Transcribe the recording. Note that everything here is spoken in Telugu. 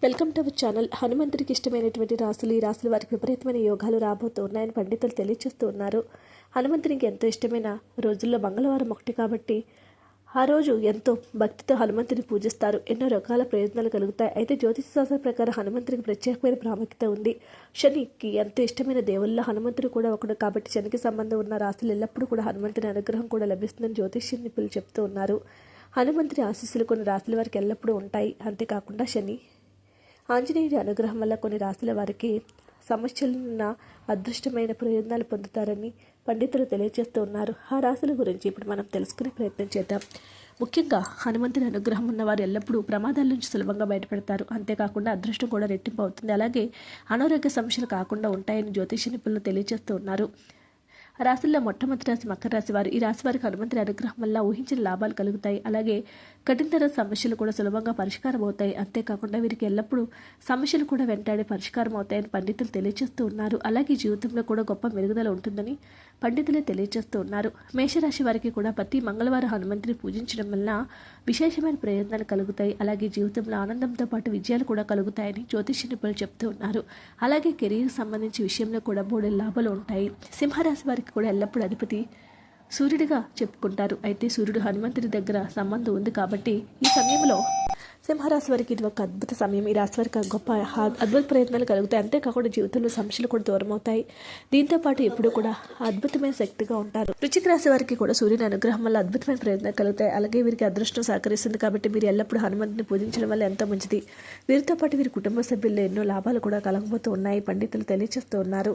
Welcome to our channel. హనుమంతుడికి ఇష్టమైనటువంటి రాసులు ఈ రాసుల వారికి విపరీతమైన యోగాలు రాబోతున్నాయని పండితులు తెలియచేస్తూ ఉన్నారు. హనుమంతునికి ఎంతో ఇష్టమైన రోజుల్లో మంగళవారం ఒకటి కాబట్టి ఆ రోజు ఎంతో భక్తితో హనుమంతుని పూజిస్తారు. ఎన్నో రకాల ప్రయోజనాలు కలుగుతాయి. అయితే జ్యోతిష శాస్త్ర ప్రకారం హనుమంతునికి ప్రత్యేకమైన ప్రాముఖ్యత ఉంది. శనికి ఎంతో ఇష్టమైన దేవుల్లో హనుమంతుడు కూడా ఒకడు కాబట్టి శనికి సంబంధం ఉన్న రాశులు ఎల్లప్పుడూ కూడా హనుమంతుని అనుగ్రహం కూడా లభిస్తుందని జ్యోతిష్య నిపుణులు చెప్తూ ఉన్నారు. హనుమంతుని ఆశీస్సులు కొన్ని రాశుల వారికి ఎల్లప్పుడూ ఉంటాయి. అంతేకాకుండా శని ఆంజనేయుడి అనుగ్రహం వల్ల కొన్ని రాశుల వారికి సమస్యలున్న అదృష్టమైన ప్రయోజనాలు పొందుతారని పండితులు తెలియజేస్తూ ఉన్నారు. ఆ రాశుల గురించి ఇప్పుడు మనం తెలుసుకునే ప్రయత్నం చేద్దాం. ముఖ్యంగా హనుమంతుని అనుగ్రహం ఉన్నవారు ఎల్లప్పుడూ ప్రమాదాల నుంచి సులభంగా బయటపడతారు. అంతేకాకుండా అదృష్టం కూడా రెట్టింపు అవుతుంది. అలాగే అనారోగ్య సమస్యలు కాకుండా ఉంటాయని జ్యోతిష నిపుణులు తెలియజేస్తూ ఉన్నారు. రాశుల్లో మొట్టమొదటి రాశి మకర రాశి వారు. ఈ రాశి వారికి హనుమంతుడి అనుగ్రహం వల్ల ఊహించిన లాభాలు కలుగుతాయి. అలాగే కఠినతర సమస్యలు కూడా సులభంగా పరిష్కారం అవుతాయి. అంతేకాకుండా వీరికి ఎల్లప్పుడూ సమస్యలు కూడా వెంటాడే పరిష్కారం అవుతాయని పండితులు తెలియజేస్తూ ఉన్నారు. అలాగే జీవితంలో కూడా గొప్ప మెరుగుదల ఉంటుందని పండితులే తెలియజేస్తూ ఉన్నారు. మేషరాశి వారికి కూడా ప్రతి మంగళవారం హనుమంతుని పూజించడం వల్ల విశేషమైన ప్రయోజనాలు కలుగుతాయి. అలాగే జీవితంలో ఆనందంతో పాటు విజయాలు కూడా కలుగుతాయని జ్యోతిష్య నిపుణులు చెప్తూ ఉన్నారు. అలాగే కెరీర్ సంబంధించి విషయంలో కూడా మూడు లాభాలు ఉంటాయి. సింహరాశి వారికి కూడా ఎల్లప్పుడూ అధిపతి సూర్యుడిగా చెప్పుకుంటారు. అయితే సూర్యుడు హనుమంతుడి దగ్గర సంబంధం ఉంది కాబట్టి ఈ సమయంలో సింహరాశి వారికి ఇది ఒక అద్భుత సమయం. ఈ రాశి వారికి గొప్ప అద్భుత ప్రయత్నాలు కలుగుతాయి. అంతేకాకుండా జీవితంలో సమస్యలు కూడా దూరం అవుతాయి. దీంతో పాటు ఎప్పుడు కూడా అద్భుతమైన శక్తిగా ఉంటారు. రుచిక రాశి వారికి కూడా సూర్యుని అనుగ్రహం వల్ల అద్భుతమైన ప్రయత్నాలు కలుగుతాయి. అలాగే వీరికి అదృష్టం సహకరిస్తుంది కాబట్టి మీరు ఎల్లప్పుడూ హనుమంతుని పూజించడం వల్ల ఎంతో మంచిది. వీరితో పాటు వీరి కుటుంబ సభ్యుల్లో ఎన్నో లాభాలు కూడా కలగబోతూ ఉన్నాయి. పండితులు తెలియజేస్తూ ఉన్నారు.